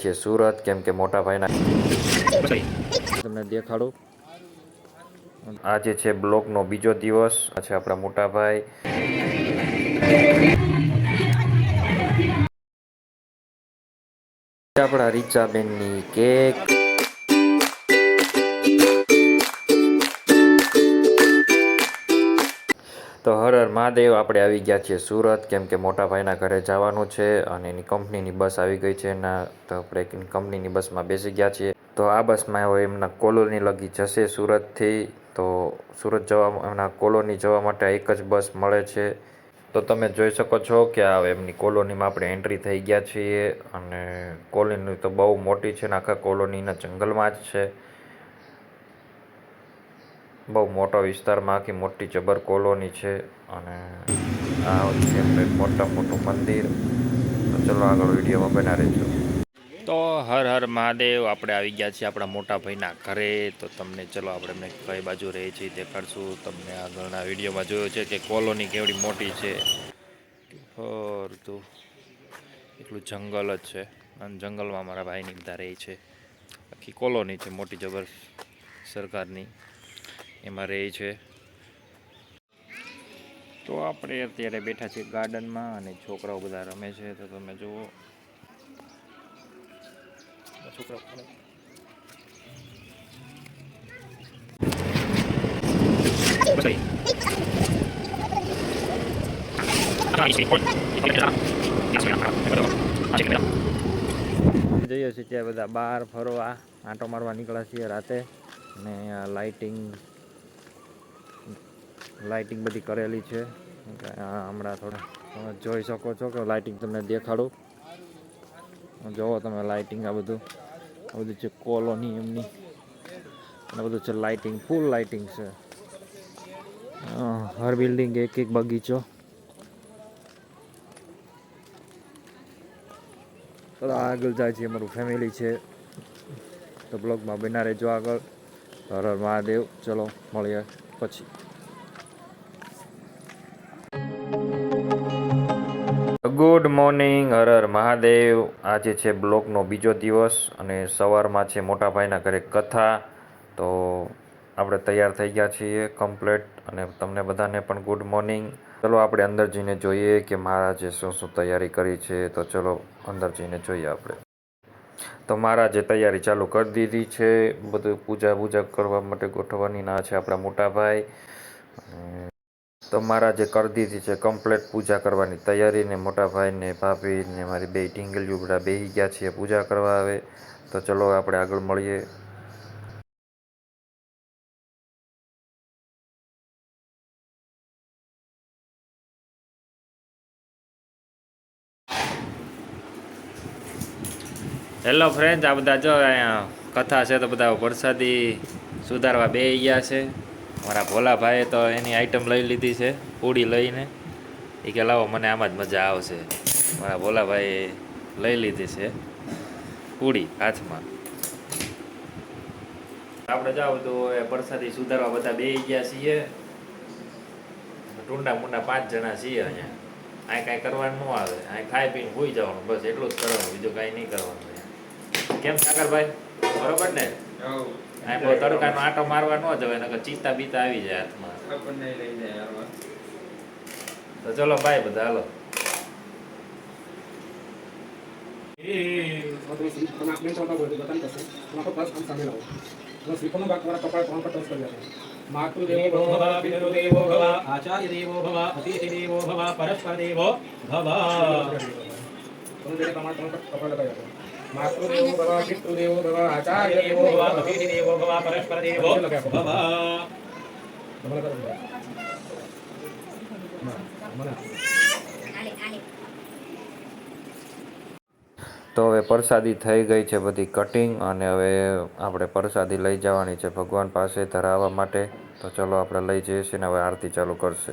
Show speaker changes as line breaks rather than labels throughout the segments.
છે સુરત કેમ કે મોટા ભાઈના તમને દેખાડું. આજે છે બ્લોકનો બીજો દિવસ. છે આપણા મોટા ભાઈ. આપણા રીચાબેનની કેક. તો હર હર મહાદેવ, આપણે આવી ગયા છીએ સુરત, કેમ કે મોટા ભાઈના ઘરે જવાનું છે અને એની કંપનીની બસ આવી ગઈ છે, એના તો આપણે કંપનીની બસમાં બેસી ગયા છીએ. તો આ બસમાં હવે એમના કોલોની લગી જશે સુરતથી. તો સુરત જવા એમના કોલોની જવા માટે એક જ બસ મળે છે. તો તમે જોઈ શકો છો કે આ એમની કોલોનીમાં આપણે એન્ટ્રી થઈ ગયા છીએ અને કોલોની તો બહુ મોટી છે ને આખા કોલોનીના જંગલમાં જ છે. બહુ મોટો વિસ્તારમાં આખી મોટી જબર કોલોની છે અને આ છે મોટા મોટું મંદિર. તો ચલો આગળ વિડીયોમાં બના રહેજો. તો હર હર મહાદેવ, આપણે આવી ગયા છીએ આપણા મોટા ભાઈના ઘરે. તો તમને ચલો આપણે એમને કઈ બાજુ રહે છીએ દેખાડશું. તમને આગળના વિડીયોમાં જોયો છે કે કોલોની કેવડી મોટી છે. ફરતું એટલું જંગલ જ છે. અને જંગલમાં મારા ભાઈની બધા રહે છે. આખી કોલોની છે, મોટી જબર સરકારની. એમાં રહે છે. તો આપણે અત્યારે બેઠા છીએ ગાર્ડનમાં અને છોકરાઓ બધા રમે છે. તો તમે જુઓ. છોકરાઓ જઈએ છીએ ત્યાં બધા બહાર ફરવા. આંટો મારવા નીકળ્યા છીએ રાતે. અને લાઇટિંગ લાઇટિંગ બધી કરેલી છે. હમણાં થોડા તમે જોઈ શકો છો કે લાઇટિંગ તમને દેખાડું. જોવો તમે લાઇટિંગ આ બધું. આ બધું છે કોલોની એમની. અને બધું છે લાઇટિંગ, ફૂલ લાઇટિંગ છે. હર બિલ્ડિંગ એક એક બગીચો. ચલો આગળ જાય છે અમારું ફેમિલી છે. તો બ્લોગમાં બના રહેજો આગળ. હર હર મહાદેવ. ચલો, મળીએ પછી. મોર્નિંગ, હર હર મહાદેવ. આજે છે બ્લોકનો બીજો દિવસ અને સવારમાં છે મોટા ભાઈના ઘરે કથા. તો આપણે તૈયાર થઈ ગયા છીએ કમ્પ્લેટ અને તમને બધાને પણ ગુડ મોર્નિંગ. ચલો આપણે અંદર જઈને જોઈએ કે મહારાજે શું શું તૈયારી કરી છે. તો ચલો અંદર જઈને જોઈએ આપણે. તો મહારાજે તૈયારી ચાલુ કરી દીધી છે. બધું પૂજા પૂજા કરવા માટે ગોઠવવાની ના છે આપણા મોટા ભાઈ અને જે મહારાજે કરી દીધી છે કમ્પ્લેટ પૂજા કરવાની તૈયારી ને મોટા ભાઈ ને ભાભી મારી બે ઢીંગલીઓ બધા બેહી ગયા છીએ પૂજા કરવા આવે તો ચલો આપણે આગળ મળીએ. હેલો ફ્રેન્ડ આ બધા જો અહીંયા કથા છે તો બધા વરસાદી સુધારવા બે ગયા છે. મારા ભોલાભાઈએ તો એની આઈટમ લઈ લીધી છે, પૂડી લઈને. એ કે, લાવો, મને આમાં જ મજા આવશે. મારા ભોલાભાઈએ લઈ લીધી છે પૂડી હાથમાં. આપણે જાવ તો એ પ્રસાદી સુધારવા બધા બે ગયા છીએ. ટુંડા મુંડા પાંચ જણા છીએ અહીંયા. અહીં કાંઈ કરવાનું ન આવે. અહીં ખાઈ પીને હોઈ જવાનું. બસ એટલું જ કરવાનું. બીજું કાંઈ નહીં કરવાનું કેમ, સાગરભાઈ? બરોબર ને? આ કોઈ તડકાનો આટો મારવા ન જવાય નકર ચિત્તા બીતા આવી જાય હાથમાં તો ચલો ભાઈ બધા હાલો
તમે આપણે ચાલતા હોય બતાવી દશે તમારો પાસ આમ સામે લાવો તમે શ્રીફળનો ભાગ તમારા કપાળ કોણ પર ટચ કરી આપો માતૃ
ભવ પિતૃદેવો ભવ આચાર્ય દેવો ભવ અતિથિ દેવો ભવ પરસ્પર દેવો ભવ
તમે તમારા તમારા કપાળ લગાવી આપો
તો હવે પ્રસાદી થઈ ગઈ છે બધી કટિંગ અને હવે આપણે પ્રસાદી લઈ જવાની છે. ભગવાન પાસે ધરાવવા માટે. તો ચલો આપણે લઈ જઈએ છીએ ને હવે આરતી ચાલુ કરશે.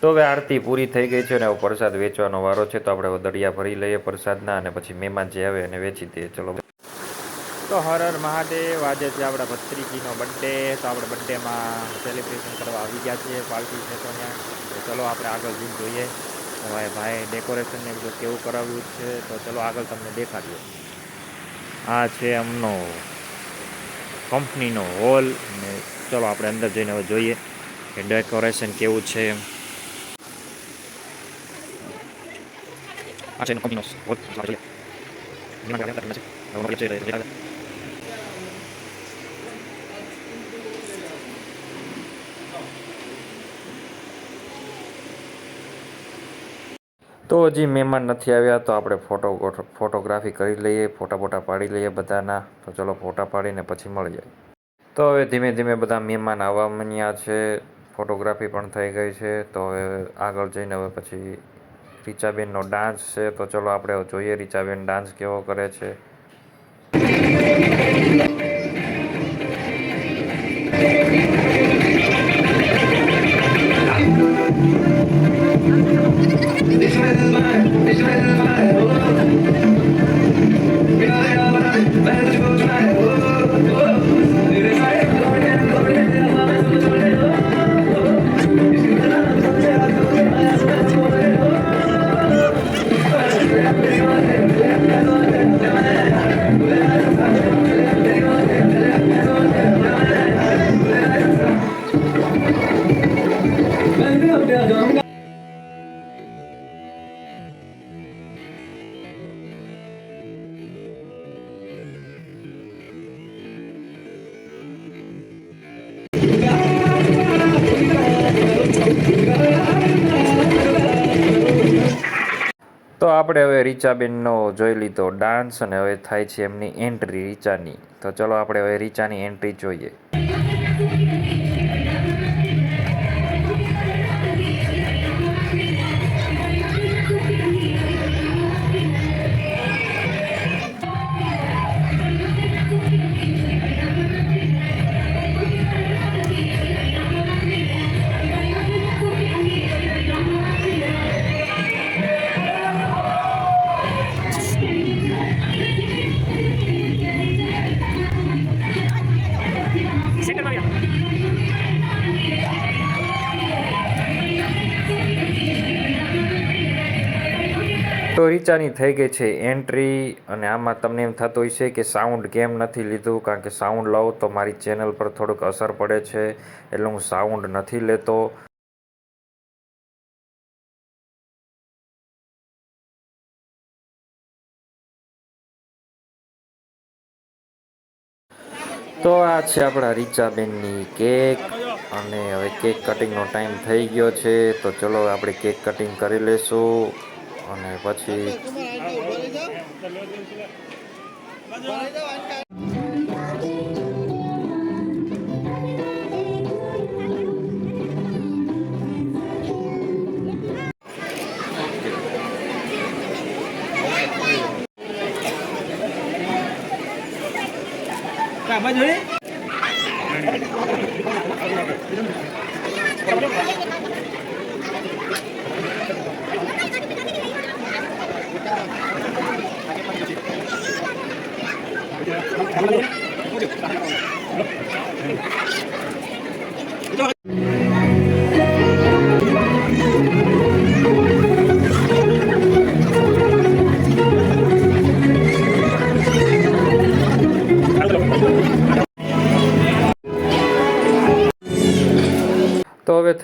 તો હવે આરતી પૂરી થઈ ગઈ છે અને પ્રસાદ વેચવાનો વારો છે તો આપણે દળિયા ભરી લઈએ પ્રસાદના અને પછી મહેમાન જે આવે એને વેચી દઈએ. ચલો. તો હર હર મહાદેવ, આજે છે આપણા ભત્રીજીનો બર્થડે તો આપણે બર્થડેમાં સેલિબ્રેશન કરવા આવી ગયા છીએ પાર્ટી છે તો ત્યાં. ચલો આપણે આગળ જૂમ જોઈએ. હવે ભાઈ ડેકોરેશન ને બધું કેવું કરાવ્યું છે, તો ચલો આગળ તમને દેખાડીએ. આ છે અમનો કંપનીનો હોલ ને ચલો આપણે અંદર જઈને હવે જોઈએ કે ડેકોરેશન કેવું છે. એમ આ છે આપણે જોઈએ. એમાં આપણે અંદર છે. હવે આપણે જઈ રહ્યા છીએ. તો હજી મહેમાન નથી આવ્યા, તો આપણે ફોટો ફોટોગ્રાફી કરી લઈએ, ફોટા ફોટા પાડી લઈએ બધાના. તો ચલો ફોટા પાડીને પછી મળીએ. તો હવે ધીમે ધીમે બધા મહેમાન આવવા માંડ્યા છે. ફોટોગ્રાફી પણ થઈ ગઈ છે. તો હવે આગળ જઈને હવે પછી રીચાબેનનો ડાન્સ છે. તો ચલો આપણે જોઈએ રીચાબેન ડાન્સ કેવો કરે છે. આપણે હવે રીચાબેનનો જોઈ લીધો ડાન્સ અને હવે થાય છે એમની એન્ટ્રી રીચાની. તો ચલો આપણે હવે રીચાની એન્ટ્રી જોઈએ. રીચાની થઈ ગઈ છે એન્ટ્રી અને આમાં તમને એમ થતું હોય છે કે સાઉન્ડ કેમ નથી લીધું, કારણ કે સાઉન્ડ લઉં તો મારી ચેનલ પર થોડુંક અસર પડે છે, એટલે હું સાઉન્ડ નથી લેતો. તો આ છે આપણા રીચાબેનની કેક, અને હવે કેક કટિંગનો ટાઈમ થઈ ગયો છે, તો ચલો આપણે કેક કટિંગ કરી લેશું. અને પછી
આ બાજુ હે?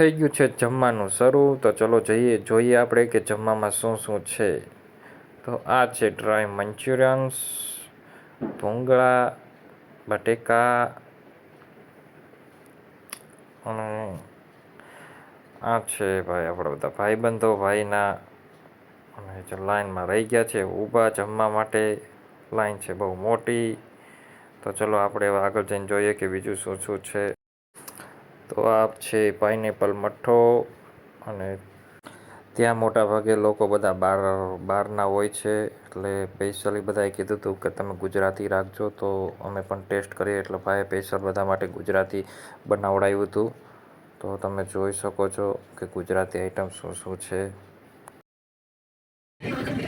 થઈ ગયું છે જમવાનું શરૂ. તો ચલો જઈએ, જોઈએ આપણે કે જમવામાં શું શું છે. તો આ છે ડ્રાય મંચુરિયન્સ, ભૂંગળા, બટેકા અને આ છે ભાઈ આપણા બધા ભાઈબંધો, ભાઈના. અને જે લાઈનમાં રહી ગયા છે, ઊભા જમવા માટે. લાઈન છે બહુ મોટી. તો ચલો આપણે આગળ જઈને જોઈએ કે બીજું શું શું છે. તો આ છે પાઇનેપલ મઠ્ઠો અને ત્યાં મોટાભાગે લોકો બધા બહાર બહારના હોય છે. એટલે સ્પેશિયલી બધાએ કીધું હતું કે તમે ગુજરાતી રાખજો તો અમે પણ ટેસ્ટ કરીએ. એટલે ભાઈ સ્પેશિયલ બધા માટે ગુજરાતી બનાવડાવ્યું હતું તો તમે જોઈ શકો છો કે ગુજરાતી આઈટમ શું શું છે.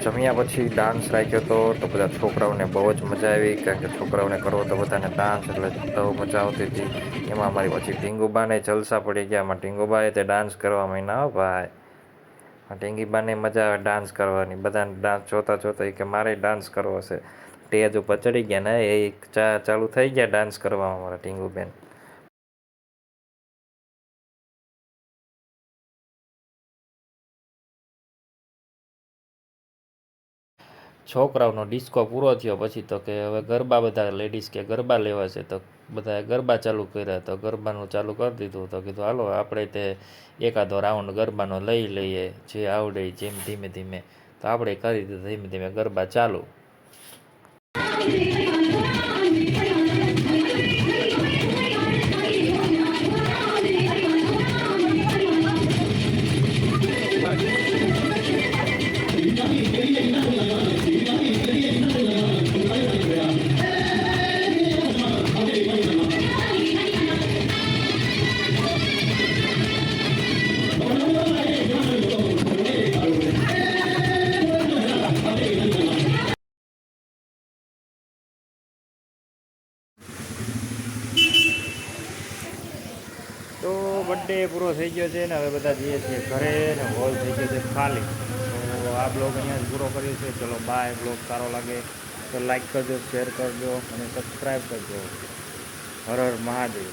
જમ્યા પછી ડાન્સ રાખ્યો હતો તો બધા છોકરાઓને બહુ જ મજા આવી, કારણ કે છોકરાઓને કરવો તો બધાને ડાન્સ એટલે બહુ મજા આવતી હતી. એમાં અમારી પછી ટીંગુબાને જલસા પડી ગયા. એમાં ટીંગુબાએ તે ડાન્સ કરવા માંડ્યા ભાઈ. ટીંગીબાને મજા આવે ડાન્સ કરવાની. બધાને ડાન્સ જોતા જોતા કે, મારે ડાન્સ કરવો છે. સ્ટેજ ઉપર ચડી ગયા ને, એ ચાલુ થઈ ગયા ડાન્સ કરવામાં અમારા ટીંગુબેન. છોકરાઓનો ડિસ્કો પૂરો થયો પછી તો કે હવે ગરબા બધા લેડીઝ કે ગરબા લેવા છે તો બધાએ ગરબા ચાલુ કર્યા તો ગરબાનું ચાલુ કરી દીધું તો કીધું, હાલો, આપણે તે એકાદો રાઉન્ડ ગરબાનો લઈ લઈએ, જે આવડે જેમ ધીમે ધીમે. તો આપણે કરી દીધું, ધીમે ધીમે ગરબા ચાલુ. બર્થડે પૂરો થઈ ગયો છે ને હવે બધા જઈએ છીએ ઘરે ને હોલ થઈ ગયો છે ખાલી. તો આ બ્લોગ અહીંયા પૂરો કર્યો છે. ચલો બાય બ્લોગ સારો લાગે તો લાઈક કરજો શેર કરજો અને સબસ્ક્રાઈબ કરજો. હર હર મહાદેવ.